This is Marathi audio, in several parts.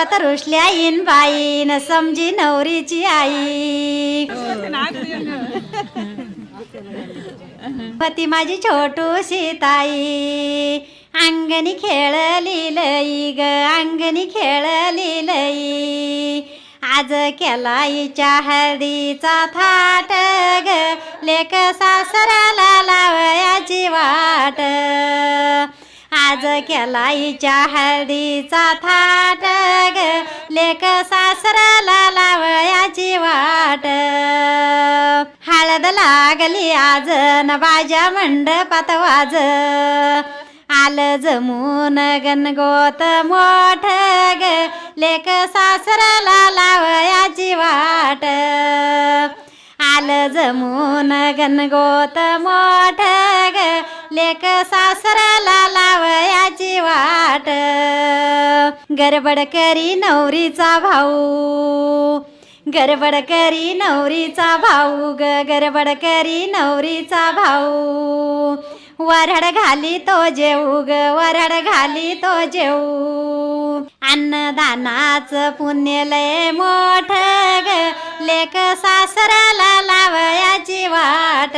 मांडवत रुसल्या इन बाई न समजी नवरीची आई. पती माझी छोटूशी ताई अंगणी खेळली लई ग अंगणी खेळली लई. आज केला हिच्या हळदीचा थाट ग लेक सासराला लावयाची वाट. आज केलाईच्या हळदीचा थाट ग. लेक सासराला लावयाची वाट. हळद लागली आज न बाजा मंडपात वाज. आलं जमून गणगोत मोठ ग. लेक सासराला लावयाची वाट. आलं जमून गणगोत मोठ ग. लेक सासराला लावयाची वाट. गडबड करी नवरीचा भाऊ. गडबड करी नवरीचा भाऊ. ग गडबड करी नवरीचा भाऊ. वरड घाली तो जेऊ ग वरड घाली तो जेऊ. अन्नदानाचं पुण्य लय मोठ ग. लेक सासराला लावयाची वाट.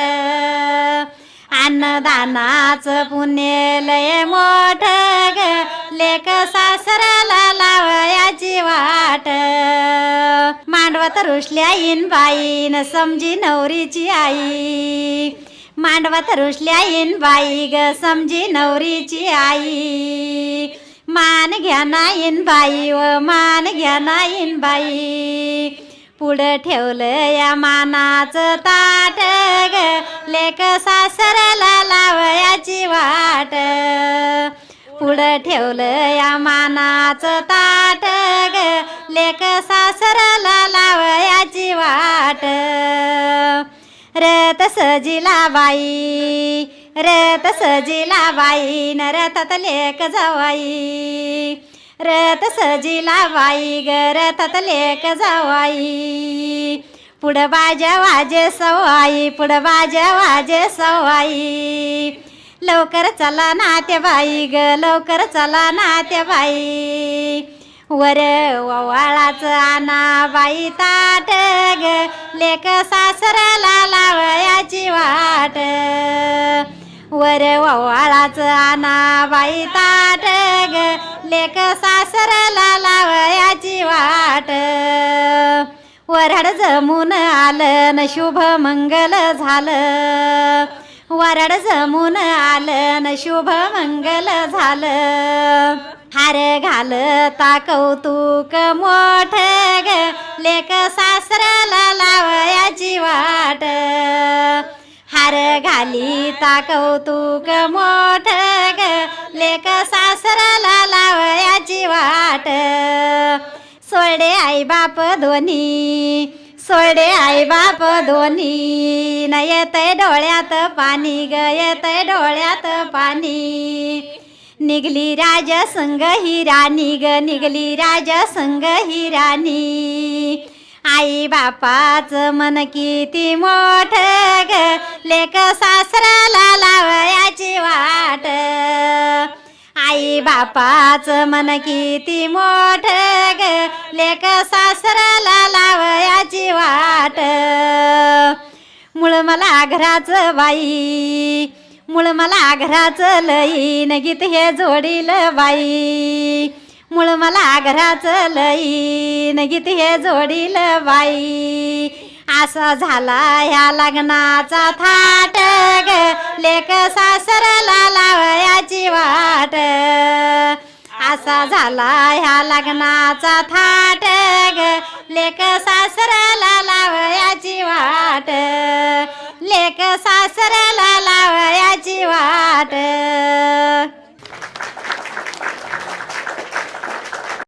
अन्नदानाचं पुण्य लय मोठ ग. लेख सासराला लावयाची वाट. मांडवत रुसल्या इन बाई न समजी नवरीची आई. मांडवत रुसल्या इन बाई ग समजी नवरीची आई. मान घ्या ना इन बाई व मान घ्या ना इन बाई पुढं ठेवलं या मानाचं ताट ग. लेख सासराला वाट पुढं ठेवलं या मानाचं ताट ग. लेक सासराला लावयाची वाट. रथ सजिला बाई रथ सजिला बाई न रथात लेक जावाई. रथ सजिला बाई ग रथात लेक जावाई. पुढं बाजा वाजे सवाई पुढं बाजा वाजे सवाई. लवकर चला नात्या बाई ग लवकर चला नात्या बाई वर वाळाचं आना बाई ताट ग लेक सासऱ्याला लावयाची वाट. वर वाळाचं आना बाई ताट ग लेक सासऱ्याला लावयाची वाट. वराड जमून आलं न शुभ मंगल झालं. वरड जमून आलं न शुभ मंगल झालं. हार घालता कौतुक मोठ ग लेक सासराला लावयाची वाट. हार घाली ता कौतुक मोठ ग लेक सासराला लावयाची वाट. सोडे आई बाप दोन्ही सोडे आई बाप दोन्ही. न येतय डोळ्यात पाणी ग येतय डोळ्यात पाणी. निघली राज संग ही राणी ग निघली राज संग ही राणी. आई बापाच मन किती मोठ ग लेक सासराला लावयाची वाट. आई बापाच मन किती मोठ ग लेक सासराला लावया मला घराचं बाई मुळ मला घराचं लईन गीत हे जोडील बाई. मुळ मला घराचं लईन गीत हे जोडील बाई. असा झाला ह्या लग्नाचा थाट ग लेक सासरला लावयाची वाट. असा झाला ह्या लग्नाचा थाट ग लेक सासऱ्याला लावयाची वाट. लेक सासऱ्याला लावयाची वाट.